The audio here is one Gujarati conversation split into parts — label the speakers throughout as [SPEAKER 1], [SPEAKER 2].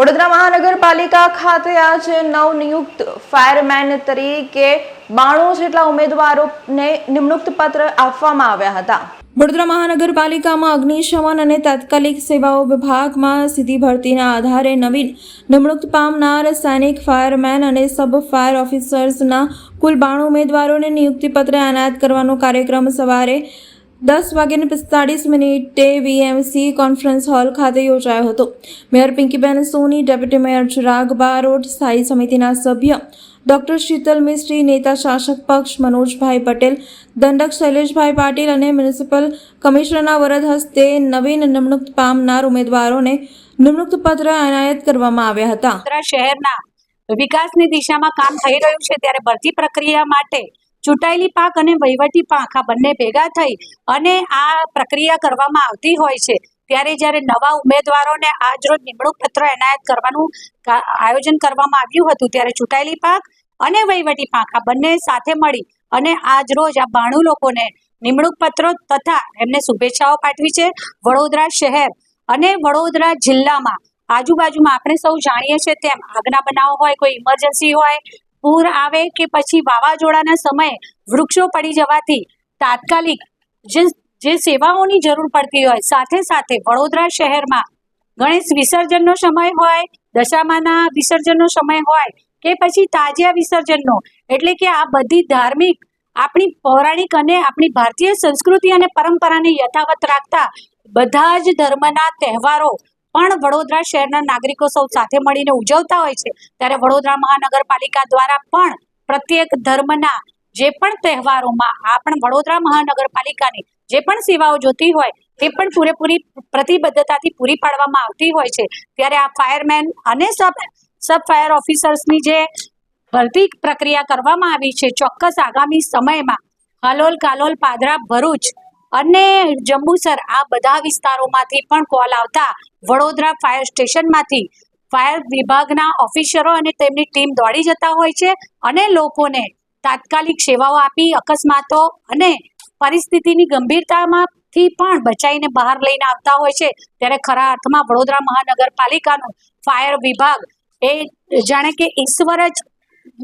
[SPEAKER 1] વડોદરા મહાનગરપાલિકા ખાતે આજે નવનિયુક્ત ફાયરમેન તરીકે બાણું જેટલા ઉમેદવારોને નિમણૂક પત્ર આપવામાં આવ્યા હતા. વડોદરા મહાનગરપાલિકામાં અગ્નિશમન અને તાત્કાલિક સેવાઓ વિભાગમાં સીધી ભરતીના આધારે નવીન નિમણૂક પામનાર સૈનિક ફાયરમેન અને સબ ફાયર ઓફિસર્સના કુલ બાણું ઉમેદવારોને નિયુક્તિપત્ર એનાયત કરવાનો કાર્યક્રમ સવારે દસ વાગ્યાને પિસ્તાળીસ મિનિટે વીએમસી કોન્ફરન્સ હોલ ખાતે યોજાયો હતો. Mayor Pinkiben Soni deputy mayor Chirag Barot, સ્થાયી સમિતિના સભ્ય ડોક્ટર શીતલ મિસ્ત્રી, નેતા શાસક પક્ષ મનોજભાઈ પટેલ, દંડક શૈલેષભાઈ પાટીલ અને મ્યુનિસિપલ કમિશનરના વરદ હસ્તે નવીન નિમણૂક પામનાર ઉમેદવારોને નિમણૂક પત્ર એનાયત કરવામાં આવ્યા હતા.
[SPEAKER 2] શહેરના વિકાસની દિશામાં કામ થઈ રહ્યું છે, ત્યારે ભરતી પ્રક્રિયા માટે ચૂંટાયેલી પાક અને વહીવટી પાક આ બંને ભેગા થઈ અને આ પ્રક્રિયા કરવામાં આવતી હોય છે. ત્યારે જ્યારે નવા ઉમેદવારોને આજ રોજ નિમણૂક પત્ર એનાયત કરવાનું આયોજન કરવામાં આવ્યું હતું, ત્યારે ચૂંટાયેલી પાક અને વહીવટી પાક આ બંને સાથે મળી અને આજ રોજ આ બાણું લોકોને નિમણૂક પત્રો તથા એમને શુભેચ્છાઓ પાઠવી છે. વડોદરા શહેર અને વડોદરા જિલ્લામાં આજુબાજુમાં આપણે સૌ જાણીએ છીએ તેમ આગના બનાવો હોય, કોઈ ઇમરજન્સી હોય પૂર આવે કે પછી વાવાઝોડાના સમયે વૃક્ષો પડી જવાથી તાત્કાલિક જે જે સેવાઓની જરૂર પડતી હોય, સાથે સાથે વડોદરા શહેરમાં ગણેશ વિસર્જનનો સમય હોય, દશામાના વિસર્જનનો સમય હોય કે પછી તાજિયા વિસર્જનનો. એટલે કે આ બધી ધાર્મિક, આપણી પૌરાણિક અને આપણી ભારતીય સંસ્કૃતિ અને પરંપરાને યથાવત રાખતા બધા જ ધર્મના તહેવારો પણ વડોદરા શહેરના નાગરિકો સૌ સાથે મળીને ઉજવતા હોય છે. ત્યારે વડોદરા મહાનગરપાલિકા દ્વારા પણ પ્રત્યેક ધર્મના જે પણ તહેવારોમાં આ પણ વડોદરા મહાનગરપાલિકાની જે પણ સેવાઓ જોતી હોય, તે પણ પૂરેપૂરી પ્રતિબદ્ધતાથી પૂરી પાડવામાં આવતી હોય છે. ત્યારે આ ફાયરમેન અને સબ સબ ફાયર ઓફિસર્સની જે ભરતી પ્રક્રિયા કરવામાં આવી છે, ચોક્કસ આગામી સમયમાં હાલોલ કાલોલ પાદરા, ભરૂચ અને જંબુસર આ બધા વિસ્તારોમાંથી પણ કોલ આવતા વડોદરા ફાયર સ્ટેશનમાંથી. ફાયર વિભાગના ઓફિસરો અને તેમની ટીમ દોડી જતા હોય છે અને લોકોને તાત્કાલિક સેવાઓ આપી અકસ્માતો અને પરિસ્થિતિની ગંભીરતામાંથી પણ બચાવીને બહાર લઈને આવતા હોય છે. ત્યારે ખરા અર્થમાં વડોદરા મહાનગરપાલિકાનું ફાયર વિભાગ એ જાણે કે ઈશ્વર જ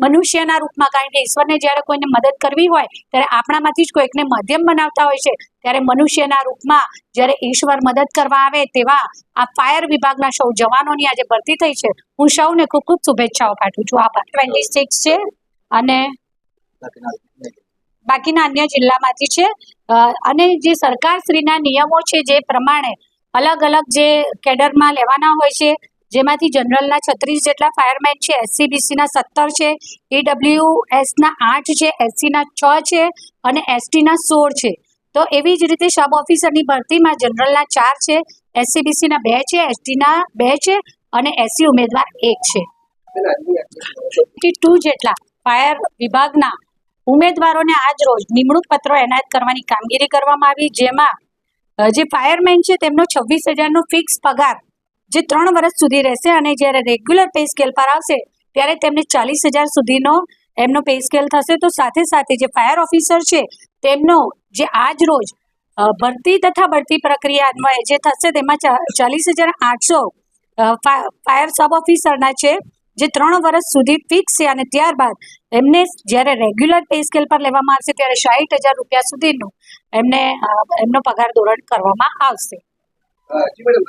[SPEAKER 2] મનુષ્યના રૂપમાં કારણ કે ઈશ્વરને જ્યારે કોઈને મદદ કરવી હોય, ત્યારે આપણામાંથી જ કોઈકને મધ્યમ બનાવતા હોય છે. ત્યારે મનુષ્યના રૂપમાં જ્યારે ઈશ્વર મદદ કરવા આવે તેવા આ ફાયર વિભાગના સૌ જવાનોની આજે ભરતી થઈ છે. હું સૌને ખૂબ ખૂબ શુભેચ્છાઓ પાઠવું છું. આભાર ટ્વેન્ટી સિક્સ છે અને બાકીના અન્ય જિલ્લામાંથી છે. અને જે સરકારશ્રીના નિયમો છે જે પ્રમાણે અલગ અલગ જે કેડરમાં લેવાના હોય છે જેમાંથી જનરલના છત્રીસ જેટલા ફાયરમેન છે એસસીબીસીના સત્તર છે ઈડબ્લ્યુએસના આઠ છે એસસીના છ છે અને એસટીના સોળ છે. તો એવી જ રીતે સબ ઓફિસરની ભરતીમાં જનરલના ચાર છે એસસીબીસીના બે છે એસટીના બે છે અને એસસી ઉમેદવાર એક છે. ટુ જેટલા ફાયર વિભાગના ઉમેદવારોને આજ રોજ નિમણૂક પત્રો એનાયત કરવાની કામગીરી કરવામાં આવી, જેમાં જે ફાયરમેન છે, તેમનો છવ્વીસ હજારનો ફિક્સ પગાર જે ત્રણ વર્ષ સુધી રહેશે અને જ્યારે રેગ્યુલર પે સ્કેલ પર આવશે, ત્યારે તેમને ચાલીસ હજાર સુધીનો એમનો પે સ્કેલ થશે. તો સાથે સાથે જે ફાયર ઓફિસર છે, તેમનો જે આજ રોજ ભરતી તથા બઢતી પ્રક્રિયા અન્વયે જે થશે તેમાં ચાલીસ હજાર આઠસો ફાયર સબ ઓફિસરના છે, જે ત્રણ વર્ષ સુધી ફિક્સ છે અને ત્યારબાદ એમને જ્યારે રેગ્યુલર પે સ્કેલ પર લેવામાં આવશે, ત્યારે સાહીઠ હજાર રૂપિયા સુધીનું એમને એમનો પગાર ધોરણ કરવામાં આવશે.